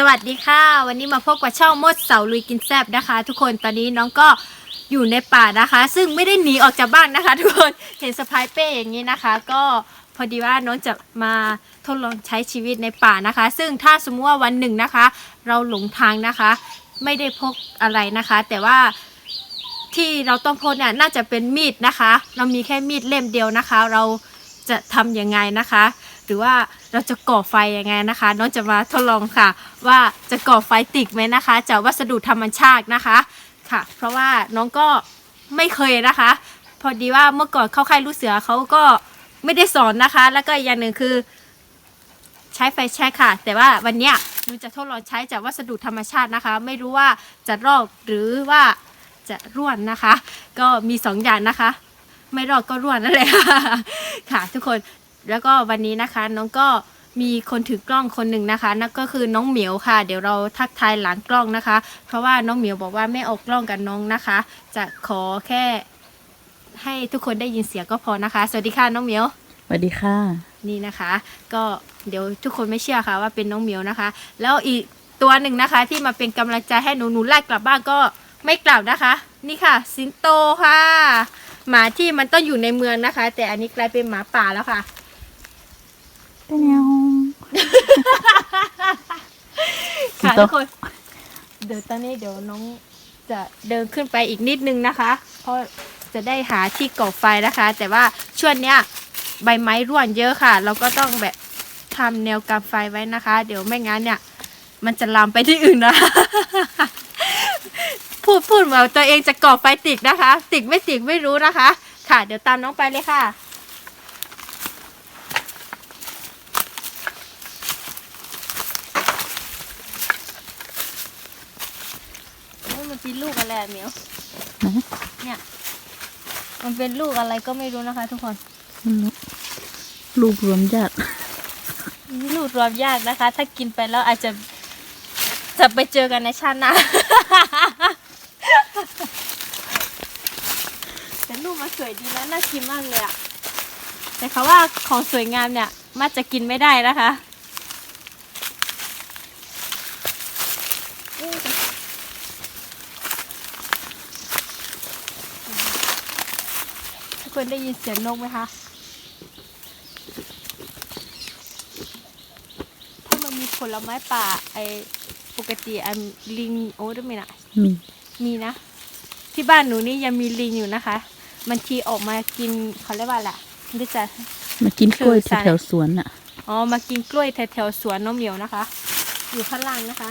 สวัสดีค่ะ วันนี้มาพบกับช่องมดเสาลุยกินแซบนะคะ ทุกคนตอนนี้น้องก็อยู่ในป่านะคะ ซึ่งไม่ได้หนีออกจากบ้านนะคะ ทุกคนเห็นสะพายเป้อย่างนี้นะคะ ก็พอดีว่าน้องจะมาทดลองใช้ชีวิตในป่านะคะ ซึ่งถ้าสมมติว่าวันหนึ่งนะคะ เราหลงทางนะคะ ไม่ได้พกอะไรนะคะ แต่ว่าที่เราต้องพกเนี่ยน่าจะเป็นมีดนะคะ เรามีแค่มีดเล่มเดียวนะคะ เราจะทำยังไงนะคะ หรือว่าเราจะก่อไฟยังไงนะคะ น้องจะมาทดลองค่ะ ว่าจะก่อไฟติดไหมนะคะจากวัสดุธรรมชาตินะคะค่ะ เพราะว่าน้องก็ไม่เคยนะคะ พอดีว่าเมื่อก่อนเข้าค่ายลูกเสือเขาก็ไม่ได้สอนนะคะ แล้วก็อีกอย่างหนึ่งคือ ใช้ไฟแช็กค่ะ แต่ว่าวันเนี้ยหนูจะทดลองใช้จากวัสดุธรรมชาตินะคะ ไม่รู้ว่าจะรอดหรือว่าจะร่วนนะคะ ก็มีสองอย่างนะคะ ไม่รอดก็ร่วนนั่นแหละค่ะ ทุกคน แล้วก็วันนี้นะคะน้องก็มีคนถือกล้องคนหนึ่งนะคะนั่นก็คือน้องเหมียวค่ะ เดี๋ยวเราทักทายหลังกล้องนะคะ เพราะว่าน้องเหมียวบอกว่าไม่เออกกล้องกับน้องนะคะ จะขอแค่ให้ทุกคนได้ยินเสียงก็พอนะคะ สวัสดีค่ะน้องเหมียว สวัสดีค่ะ นี่นะคะ ก็เดี๋ยวทุกคนไม่เชื่อค่ะว่าเป็นน้องเหมียวนะคะ แล้วอีกตัวหนึ่งนะคะที่มาเป็นกำลังใจให้หนูหนูไล่กลับบ้านก็ไม่กลับนะคะ นี่ค่ะ สิงโตค่ะ หมาที่มันต้องอยู่ในเมืองนะคะ แต่อันนี้กลายเป็นหมาป่าแล้วค่ะ เป็นยังสิค่ะงโตทุกคน เดี๋ยวตอนนี้เดี๋ยวน้องจะเดินขึ้นไปอีกนิดนึงนะคะ เพราะจะได้หาที่ก่อไฟนะคะ แต่ว่าช่วงเนี้ยใบไม้ร่วงเยอะค่ะ เราก็ต้องแบบทำแนวกำไฟไว้นะคะ เดี๋ยวไม่งั้นเนี่ย มันจะลามไปที่อื่นนะ พูดพูดเหมือนตัวเองจะก่อไฟติดนะคะ ติดไม่ติดไม่รู้นะคะ ค่ะ เดี๋ยวตามน้องไปเลยค่ะ โอ้ย มันเป็นลูกอะไรอะเหมียวเนี่ย มันเป็นลูกอะไรก็ไม่รู้นะคะ ทุกคนรูปรวมญาตินี่ลูกรวมยากนะคะ ถ้ากินไปแล้วอาจจะจะไปเจอกันในชาติหน้าแต่ลูกมันสวยดีนะน่ากินมากเลยอะแต่เขาว่าของสวยงามเนี่ยมักจะกินไม่ได้นะคะ ทุกคนได้ยินเสียงนกไหมคะ ถ้ามันมีผลไม้ป่าไอปกติอันลิงโอ้ด้วยไหมนะมีมีนะ ที่บ้านหนูนี่ยังมีลิงอยู่นะคะมันทีออกมากินเขาเรียกว่าอะไรมันจะมากินกล้วยคือสายแถวๆสวนอะอ๋อมากินกล้วยแถวๆสวนน้องเหมียวนะคะ อยู่ข้างล่างนะคะ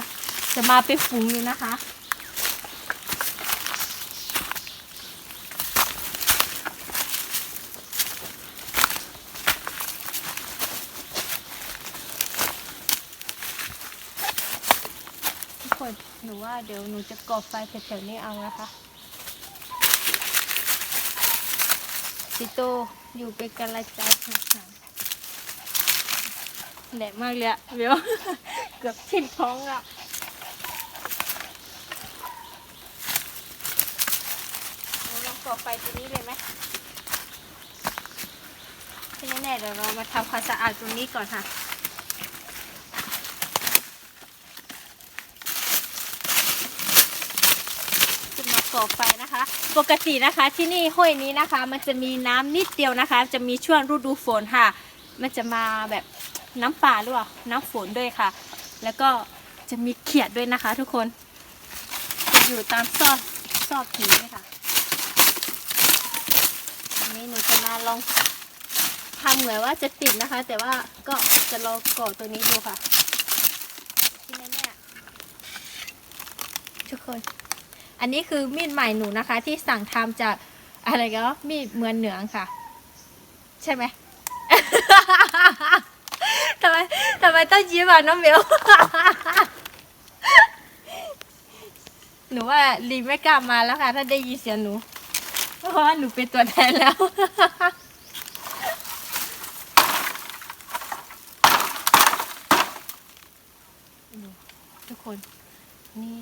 จะมาเป็นฝูงอยู่นะคะ ทุกคนหนู ว่าเดี๋ยวหนูจะก่อไฟแถวๆนี้เอานะคะสิโตอยู่เป็นกำลังใจห่างๆแดดมากเลยอะเดี๋ยวเกือบทิ่มท้องอะลองก่อไฟตัวนี้เลยไหมที่แน่ๆเดี๋ยวเรามาทำความสะอาดตรงนี้ก่อนค่ะ จะมา ก่อไฟนะคะ ปกตินะคะที่นี่ห้วยนี้นะคะ มันจะมีน้ำนิดเดียวนะคะ จะมีช่วงฤดูฝนค่ะ มันจะมาแบบน้ำป่าหรือเปล่าน้ำฝนด้วยค่ะ แล้วก็จะมีเขียดด้วยนะคะ ทุกคนจะอยู่ตามซอกซอกหินเลยค่ะอันนี้หนูจะมาลองทำเหมือนว่าจะติดนะคะ แต่ว่าก็จะลองก่อตัวนี้ดูค่ะที่แน่ๆทุกคน อันนี้คือมีดใหม่หนูนะคะ ที่สั่งทำจากอะไรก็มีดเมืองเหนืองค่ะ ใช่ไหมทำไมทำไมต้องยิ้มอะน้องเบลหนูว่าลีไม่กล้ามาแล้วค่ะ ถ้าได้ยินเสียงหนู เพราะว่าหนูเป็นตัวแทนแล้วทุกคนนี่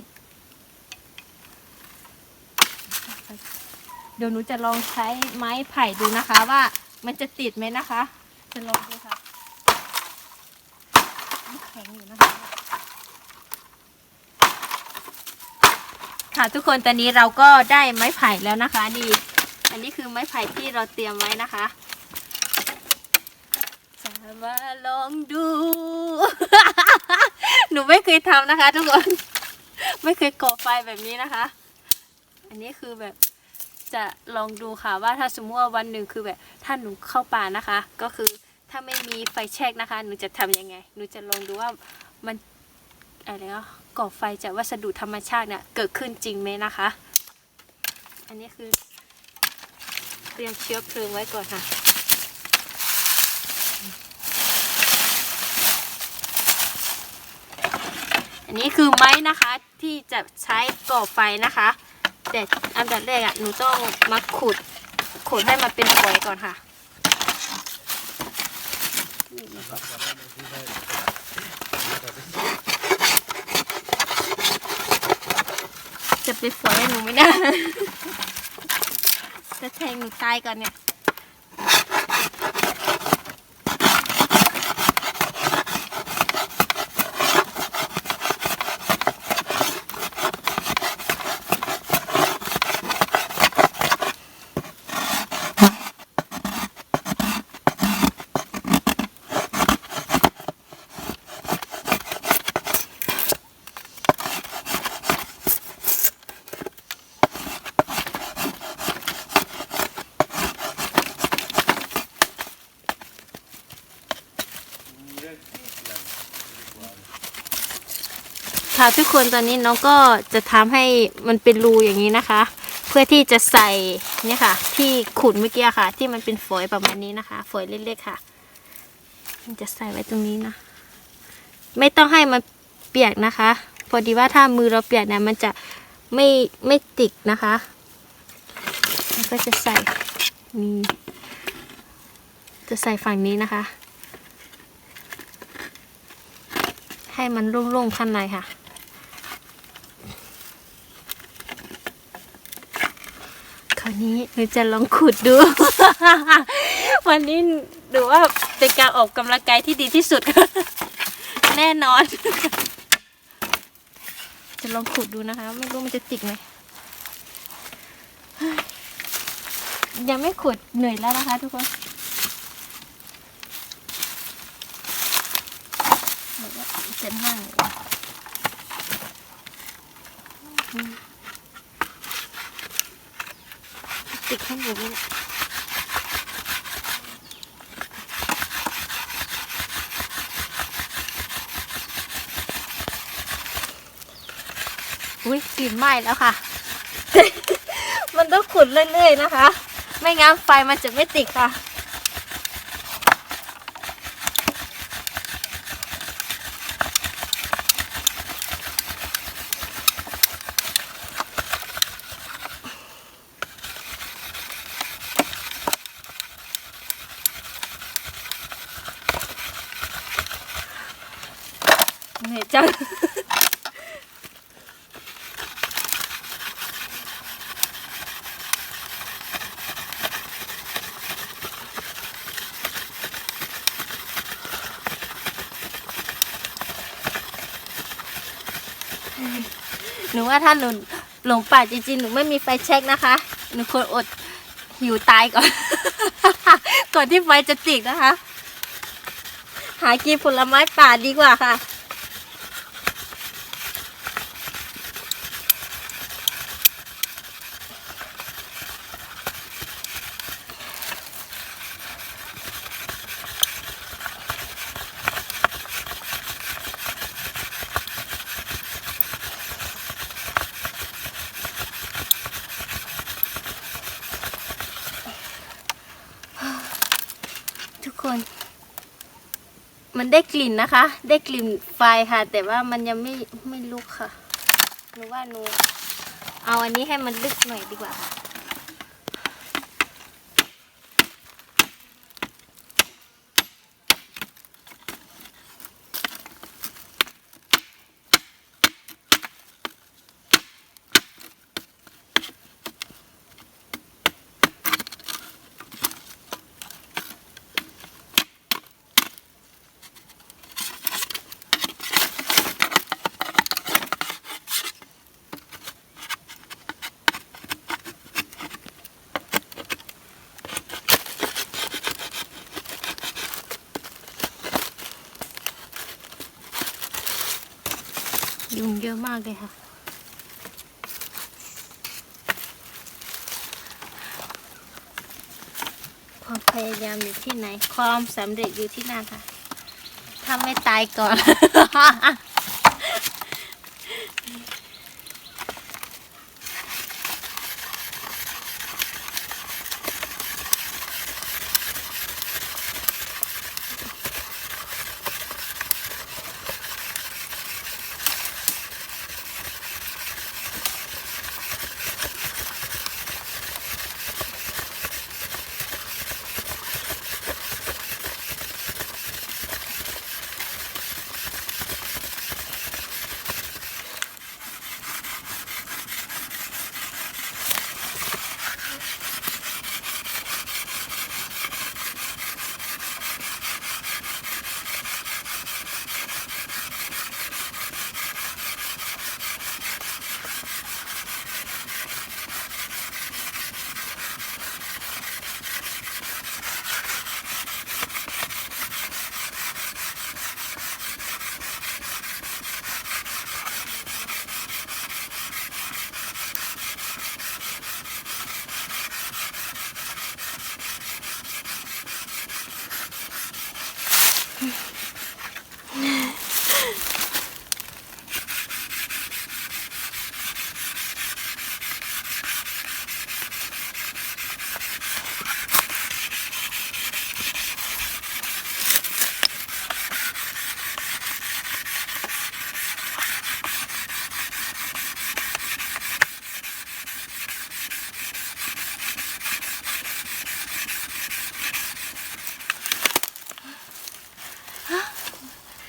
เดี๋ยวหนูจะลองใช้ไม้ไผ่ดูนะคะว่ามันจะติดไหมนะคะ จะลองดูค่ะแข็งอยู่นะคะ ค่ะทุกคนตอนนี้เราก็ได้ไม้ไผ่แล้วนะคะนี่อันนี้คือไม้ไผ่ที่เราเตรียมไว้นะคะจะมาลองดู หนูไม่เคยทำนะคะ ทุกคน ไม่เคยก่อไฟแบบนี้นะคะ อันนี้คือแบบ จะลองดูค่ะว่าถ้าสมมติว่าวันหนึ่งคือแบบถ้าหนูเข้าป่านะคะ ก็คือถ้าไม่มีไฟแช็กนะคะ หนูจะทำยังไง หนูจะลองดูว่ามันอะไรก็ก่อไฟจากวัสดุธรรมชาติเนี่ยเกิดขึ้นจริงไหมนะคะ อันนี้คือ เตรียมเชื้อเพลิงไว้ก่อนค่ะอันนี้คือไม้นะคะที่จะใช้ก่อไฟนะคะ แต่อันดับแรกอะหนูต้องมาขุดขุดให้มันเป็นฝอยก่อนค่ะจะเป็นฝอยหหนูไม่ได้จะแทงหนูตายก่อนเนี่ย ค่ะ ทุกคนตอนนี้น้องก็จะทำให้มันเป็นรูอย่างนี้นะคะ เพื่อที่จะใส่เนี่ยค่ะ ที่ขุดเมื่อกี้ค่ะ ที่มันเป็นฝอยประมาณนี้นะคะ ฝอยเล็กๆค่ะ มันจะใส่ไว้ตรงนี้นะ ไม่ต้องให้มันเปียกนะคะ พอดีว่าถ้ามือเราเปียกเนี่ยมันจะไม่ไม่ติดนะคะแล้วก็จะใส่นี่จะใส่ฝั่งนี้นะคะ ให้มันโล่งๆข้างในค่ะ ครา วนี้หนูจะลองขุดดู วันนี้หนูว่าเป็นการออกกำลังกายที่ดีที่สุด แน่นอน จะลองขุดดูนะคะ ไม่รู้มันจะติดไหมยังไม่ขุดเหนื่อยแล้วนะคะทุกคนเดี๋ยวว่าจะนั่งอืมติด ข้างบนนี่แหละอุ้ยกลิ่นไหม้แล้วค่ะ มันต้องขุดเรื่อยๆนะคะ ไม่งั้นไฟมันจะไม่ติดค่ะ เหนื่อยจัง หนูว่าถ้าหนูหลงป่าจริงๆ หนูไม่มีไฟเช็คนะคะ หนูควรอดหิวตายก่อน ก่อนที่ไฟจะติดนะคะ หากินผลไม้ป่าดีกว่าค่ะ คน มันได้กลิ่นนะคะ ได้กลิ่นไฟค่ะ แต่ว่ามันยังไม่ไม่ลุกค่ะหนูว่าหนูเอาอันนี้ให้มันลึกหน่อยดีกว่าค่ะากเลยค่ะ ความพยายามอยู่ที่ไหน ความสำเร็จอยู่ที่นั่นค่ะ ถ้าไม่ตายก่อน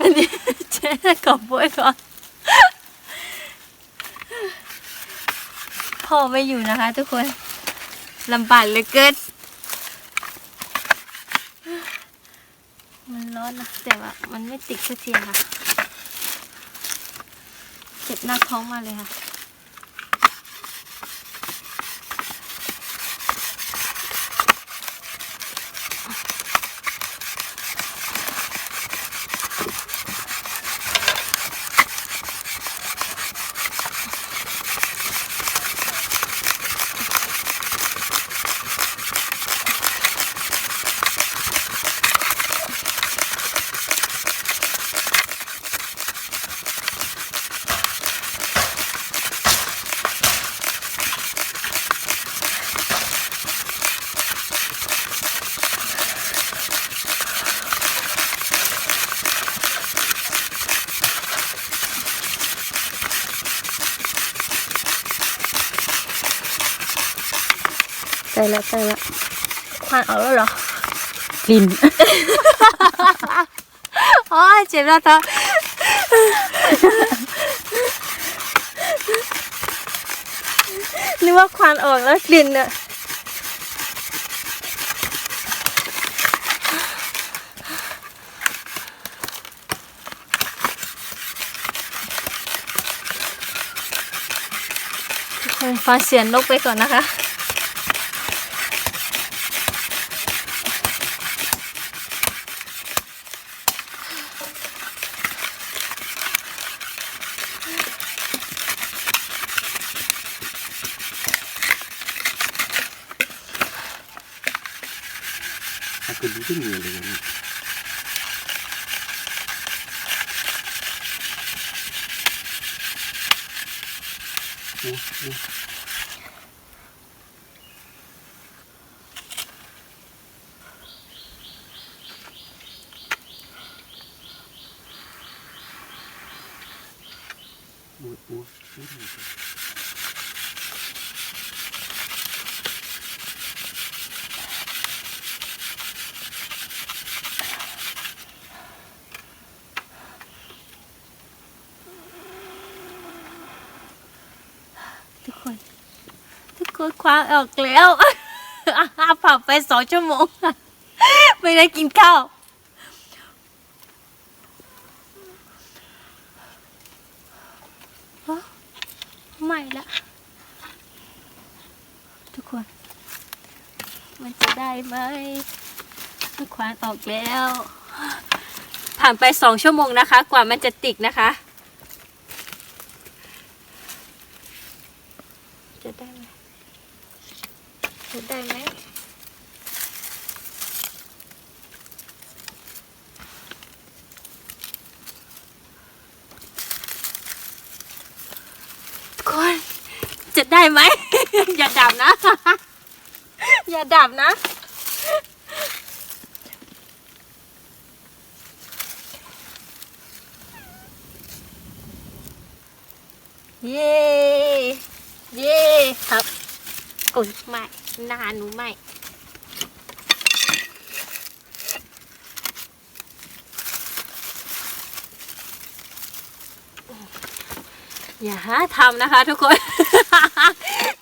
อันนี้ เจ๊ขอบวยก่อนพ่อไม่อยู่นะคะ ทุกคนลำบากเหลือเกินมันร้อนนะแต่ว่ามันไม่ติดสักทีค่ะ เจ็บหน้าท้องมาเลยค่ะ ล้ละใกล้ละควันออกแล้วเหรอกลิ่นอ๋อเจ็บแล้วท้องนึกว่าควันออกแล้วกลิ่นอะทุกคนฟังเสียงนกไปก่อนนะคะ Bildin mi öyle yani? Oh, oh. ก็คว้าออกแล้วผ่านไปสองชั่วโมง ไม่ได้กินข้าวไม่ละทุกคน มันจะได้ไหมลูกควานออกแล้ว ผ่านไปสองชั่วโมงนะคะ กว่ามันจะติกนะคะ จะได้ไหม จะได้ไหมคนจะได้ไหม อย่าดับนะ อย่าดับนะ เย้เย้ครับโอ้ยไม่ห นาหนูไม่อย่าหาทำนะคะ ทุกคน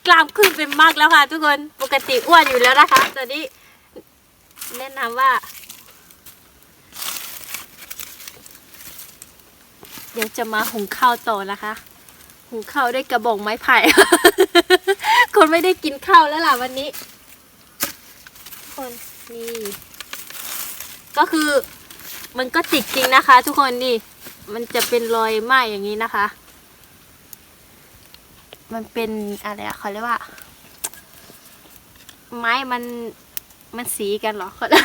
กล้ามขึ้นเป็นมากแล้วค่ะ ทุกคนปกติอ้วนอยู่แล้วนะคะตอนนี้ แนะนำว่า เดี๋ยวจะมาหุงข้าวต่อนะคะ หุงข้าวด้วยกระบอกไม้ไผ่ ได้กินข้าวแล้วล่ะวันนี้ คนนี่ก็คือ มันก็ติดจริงนะคะ ทุกคนนี่ มันจะเป็นรอยไหม้อย่างนี้นะคะ มันเป็นอะไรอะเขาเรียกว่า ไม้มันมันสีกันเหรอเขาเรียก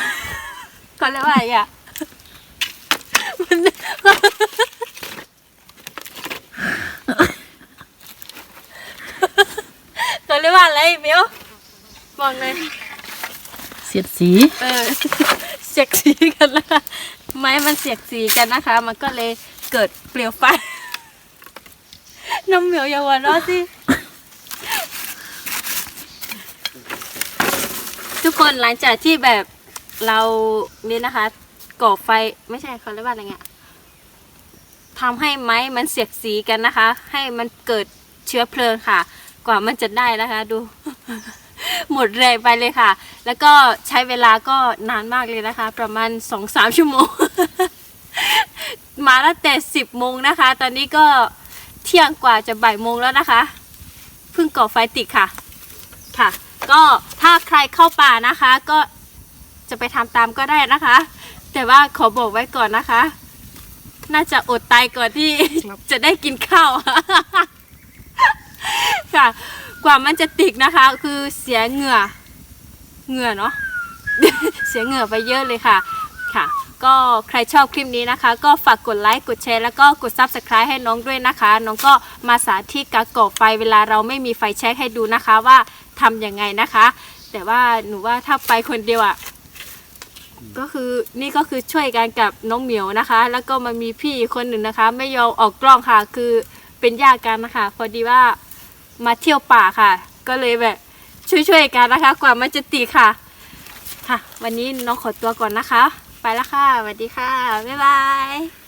เขาเรียกว่าอะไรอะมัน เขาเรียก ว่าอะไรเมียวบอกเลยเสียดสี เออ เสียกสีกันนะไม้มันเสียกสีกันนะคะ มันก็เลยเกิดเปลวไฟ น้ำเหมียวอย่าหัวเราะสิทุกคนหลังจากที่แบบเรานี่นะคะก่อไฟไม่ใช่เขาเรียกว่าอะไรเงี้ยทำให้ไม้มันเสียกสีกันนะคะ ให้มันเกิดเชื้อเพลิงค่ะ กว่ามันจะได้นะคะ ดู หมดแรงไปเลยค่ะ แล้วก็ใช้เวลาก็นานมากเลยนะคะ ประมาณสองสามชั่วโมง มาตั้งแต่สิบโมงนะคะ ตอนนี้ก็เที่ยงกว่าจะบ่ายโมงแล้วนะคะเพิ่งก่อไฟติดค่ะ ค่ะ ก็ถ้าใครเข้าป่านะคะ ก็จะไปทำตามก็ได้นะคะ แต่ว่าขอบอกไว้ก่อนนะคะ น่าจะอดตายก่อนที่จะได้กินข้าว ค่ะ กว่ามันจะติดนะคะ คือเสียเหงื่อเหงื่อเนาะเสียเหงื่อไปเยอะเลยค่ะค่ะ ก็ใครชอบคลิปนี้นะคะ ก็ฝากกดไลค์กดแชร์แล้วก็กด subscribe ให้น้องด้วยนะคะ น้องก็มาสาธิตการก่อไฟเวลาเราไม่มีไฟแช็กให้ดูนะคะว่าทำยังไงนะคะ แต่ว่าหนูว่าถ้าไปคนเดียวอะ่ะก็คือนี่ก็คือช่วยกันกับน้องเหมียวนะคะ แล้วก็มามีพี่คนหนึ่งนะคะ ไม่ยอมออกกล้องค่ะ คือเป็นญาติกันนะคะ พอดีว่า มาเที่ยวป่าค่ะ ก็เลยแบบช่วยๆกันนะคะ กว่ามันจะตีค่ะ ค่ะ วันนี้น้องขอตัวก่อนนะคะ ไปแล้วค่ะสวัสดีค่ะ บ๊ายบาย